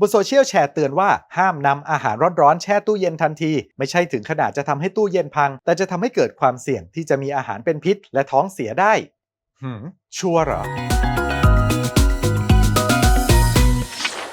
บนโซเชียลแชร์เตือนว่าห้ามนำอาหารร้อนๆแช่ตู้เย็นทันที ไม่ใช่ถึงขนาดจะทำให้ตู้เย็นพัง แต่จะทำให้เกิดความเสี่ยงที่จะมีอาหารเป็นพิษ และท้องเสียได้หืมชัวร์เหรอ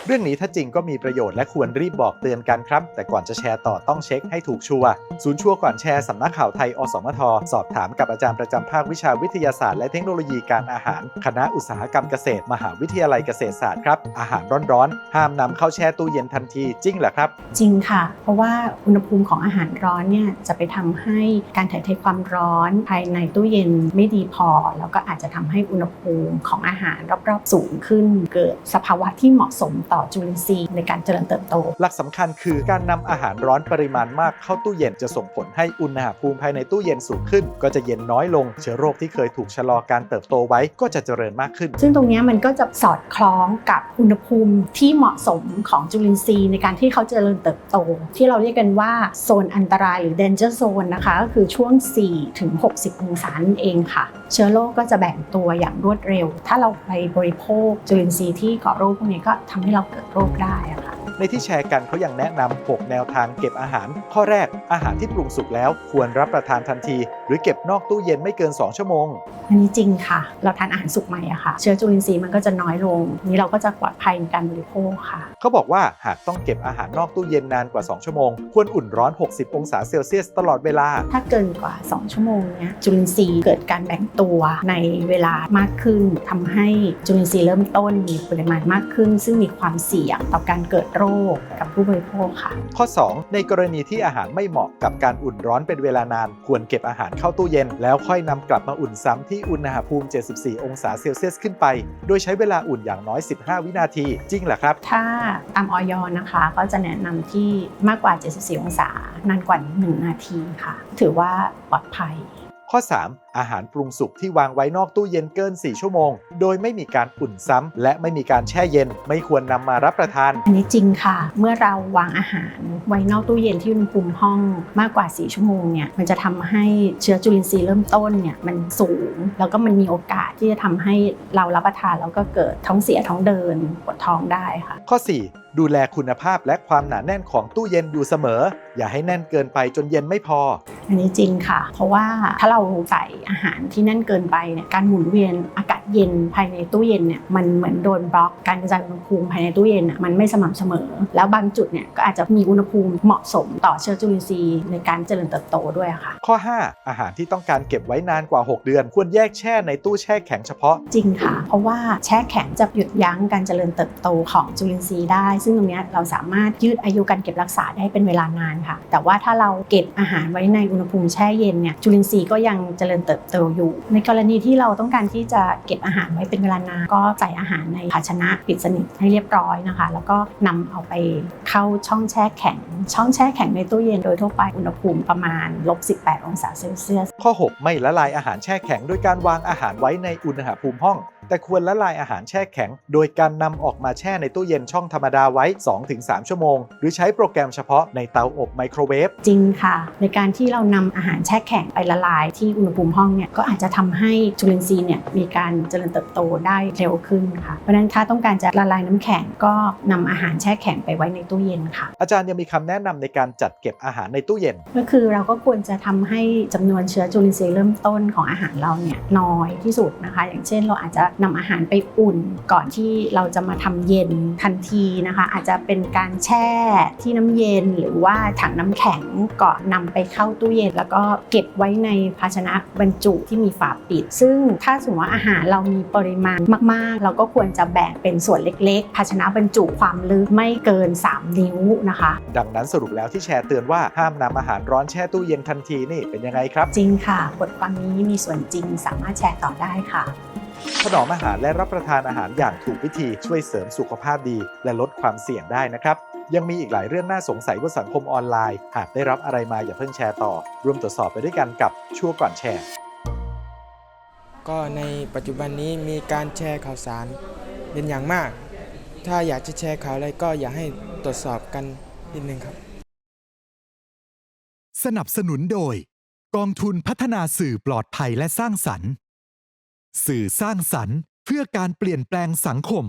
เรื่องนี้ถ้าจริงก็มีประโยชน์และควรรีบบอกเตือนกันครับ แต่ก่อนจะแชร์ต่อต้องเช็คให้ถูกชัวร์ศูนย์ชัวร์ก่อนแชร์สำนักข่าวไทยอสมท สอบถามกับอาจารย์ประจำภาควิชาวิทยาศาสตร์และเทคโนโลยีการอาหาร คณะอุตสาหกรรมเกษตร มหาวิทยาลัยเกษตรศาสตร์ครับ อาหารร้อนๆ ห้ามนำเข้าแช่ตู้เย็นทันทีจริงเหรอครับ จริงค่ะ เพราะว่าอุณหภูมิของอาหารร้อนเนี่ยจะไปทำให้การถ่ายเทความร้อนภายในตู้เย็นไม่ดีพอ แล้วก็อาจจะทำให้อุณหภูมิของอาหารรอบๆสูงขึ้น เกิดสภาวะที่เหมาะสมต่อจุลินทรีย์ในการเจริญเติบโต หลักสำคัญคือการนำอาหารร้อนปริมาณมากเข้าตู้เย็นจะส่งผลให้อุณหภูมิภายในตู้เย็นสูงขึ้น ก็จะเย็นน้อยลง เชื้อโรคที่เคยถูกชะลอการเติบโตไว้ก็จะเจริญมากขึ้น ซึ่งตรงเนี้ยมันก็จะสอดคล้องกับอุณหภูมิที่เหมาะสมของจุลินทรีย์ในการที่เขาเจริญเติบโต ที่เราเรียกกันว่าโซนอันตรายหรือ danger zone นะคะก็คือช่วง 4 ถึง 60 องศานั่นเองค่ะ เชื้อโรคก็จะแบ่งตัวอย่างรวดเร็ว ถ้าเราไปบริโภคจุลินทรีย์ที่ก่อโรคพวกนี้ก็ทำให้เราเกิดโรคได้อะ ในที่แชร์กันเขายังแนะนำ6แนวทางเก็บอาหาร ข้อแรกอาหารที่ปรุงสุกแล้ว ควรรับประทานทันที หรือเก็บนอกตู้เย็นไม่เกิน 2 ชั่วโมง อันนี้จริงค่ะ เราทานอาหารสุกใหม่อะค่ะ เชื้อจุลินทรีย์มันก็จะน้อยลง นี้เราก็จะปลอดภัยในการบริโภคค่ะ เขาบอกว่าหากต้องเก็บอาหารนอกตู้เย็นนานกว่า 2 ชั่วโมง ควรอุ่นร้อน 60 องศาเซลเซียสตลอดเวลา ถ้าเกินกว่า 2 ชั่วโมงเนี้ยจุลินทรีย์เกิดการแบ่งตัวในเวลามากขึ้นทำให้จุลินทรีย์เริ่มต้นมีปริมาณมากขึ้น ซึ่งมีความเสี่ยงต่อการเกิดโรคกับผู้บริโภคค่ะ ข้อ 2 ในกรณีที่อาหารไม่เหมาะกับการอุ่นร้อนเป็นเวลานาน ควรเก็บอาหารเข้าตู้เย็น แล้วค่อยนำกลับมาอุ่นซ้ำที่อุณหภูมิ 74 องศาเซลเซียสขึ้นไป โดยใช้เวลาอุ่นอย่างน้อย 15 วินาที จริงเหรอครับ ถ้าตามออยนะคะ ก็จะแนะนำที่มากกว่า 74 องศานานกว่า 1 นาทีค่ะ ถือว่าปลอดภัย ข้อ 3 อาหารปรุงสุกที่วางไว้นอกตู้เย็นเกิน 4 ชั่วโมง โดยไม่มีการอุ่นซ้ำและไม่มีการแช่เย็น ไม่ควรนำมารับประทาน อันนี้จริงค่ะ เมื่อเราวางอาหารไว้นอกตู้เย็นที่อุณหภูมิห้องมากกว่า 4 ชั่วโมงเนี่ยมันจะทำให้เชื้อจุลินทรีย์เริ่มต้นเนี่ยมันสูง แล้วก็มันมีโอกาสที่จะทำให้เรารับประทานแล้วก็เกิดท้องเสียท้องเดินปวดท้องได้ค่ะ ข้อ 4ดูแลคุณภาพและความหนาแน่นของตู้เย็นอยู่เสมอ อย่าให้แน่นเกินไปจนเย็นไม่พอ อันนี้จริงค่ะ เพราะว่าถ้าเราใส่อาหารที่แน่นเกินไปเนี่ยการหมุนเวียนอากาศ เย็นภายในตู้เย็นเนี่ยมันเหมือนโดนบล็อกการกระจายอุณหภูมิภายในตู้เย็นน่ะมันไม่สม่ำเสมอ แล้วบางจุดเนี่ยก็อาจจะมีอุณหภูมิเหมาะสมต่อเชื้อจุลินทรีย์ในการเจริญเติบโตด้วยค่ะ ข้อ 5 อาหารที่ต้องการเก็บไว้นานกว่า 6 เดือน ควรแยกแช่ในตู้แช่แข็งเฉพาะจริงค่ะ เพราะว่าแช่แข็งจะหยุดยั้งการเจริญเติบโตของจุลินทรีย์ได้ ซึ่งตรงเนี้ยเราสามารถยืดอายุการเก็บรักษาได้เป็นเวลานานค่ะ แต่ว่าถ้าเราเก็บอาหารไว้ในอุณหภูมิแช่เย็นเนี่ยจุลินทรีย์ก็ยังเจริญเติบโตอยู่ ในกรณีที่เราต้องการที่จะเก็บอาหารไว้เป็นเวลานานก็ใส่อาหารในภาชนะปิดสนิทให้เรียบร้อยนะคะ แล้วก็นำเอาไปเข้าช่องแช่แข็ง ช่องแช่แข็งในตู้เย็นโดยทั่วไปอุณหภูมิประมาณลบ18 องศาเซลเซียสข้อ 6 ไม่ละลายอาหารแช่แข็งโดยการวางอาหารไว้ในอุณหภูมิห้องแต่ควรละลายอาหารแช่แข็ง โดยการนำออกมาแช่ในตู้เย็นช่องธรรมดาไว้ 2-3 ชั่วโมง หรือใช้โปรแกรมเฉพาะในเตาอบไมโครเวฟจริงค่ะ ในการที่เรานำอาหารแช่แข็งไปละลายที่อุณหภูมิห้องเนี่ยก็อาจจะทำให้จุลินทรีย์เนี่ยมีการเจริญเติบโตได้เร็วขึ้นค่ะเพราะฉะนั้นถ้าต้องการจะละลายน้ำแข็งก็นำอาหารแช่แข็งไปไว้ในตู้เย็นค่ะ อาจารย์ยังมีคำแนะนำในการจัดเก็บอาหารในตู้เย็น ก็คือเราก็ควรจะทำให้จำนวนเชื้อจุลินทรีย์เริ่มต้นของอาหารเราเนี่ยน้อยที่สุดนะคะ อย่างเช่นเราอาจจะนำอาหารไปอุ่น ก่อนที่เราจะมาทำเย็นทันทีนะคะ อาจจะเป็นการแช่ที่น้ำเย็นหรือว่าถังน้ำแข็งก่อนนำไปเข้าตู้เย็น แล้วก็เก็บไว้ในภาชนะบรรจุที่มีฝาปิด ซึ่งถ้าสมมติว่าอาหารเรามีปริมาณมาก ๆ เราก็ควรจะแบ่งเป็นส่วนเล็ก ๆ ภาชนะบรรจุความลึกไม่เกิน 3 นิ้วนะคะ ดังนั้นสรุปแล้วที่แชร์เตือนว่าห้ามนำอาหารร้อนแช่ตู้เย็นทันทีนี่เป็นยังไงครับ จริงค่ะบทความนี้มีส่วนจริงสามารถแชร์ต่อได้ค่ะ ถนอมอาหารและรับประทานอาหารอย่างถูกวิธีช่วยเสริมสุขภาพดี และลดความเสี่ยงได้นะครับ ยังมีอีกหลายเรื่องน่าสงสัยบนสังคมออนไลน์ หากได้รับอะไรมาอย่าเพิ่งแชร์ต่อ ร่วมตรวจสอบไปด้วยกันกับชั่วก่อนแชร์ ก็ในปัจจุบันนี้มีการแชร์ข่าวสารเป็นอย่างมาก ถ้าอยากจะแชร์ข่าวอะไรก็อยากให้ตรวจสอบกันนิดนึงครับ สนับสนุนโดย กองทุนพัฒนาสื่อปลอดภัยและสร้างสรรค์ สื่อสร้างสรรค์ เพื่อการเปลี่ยนแปลงสังคม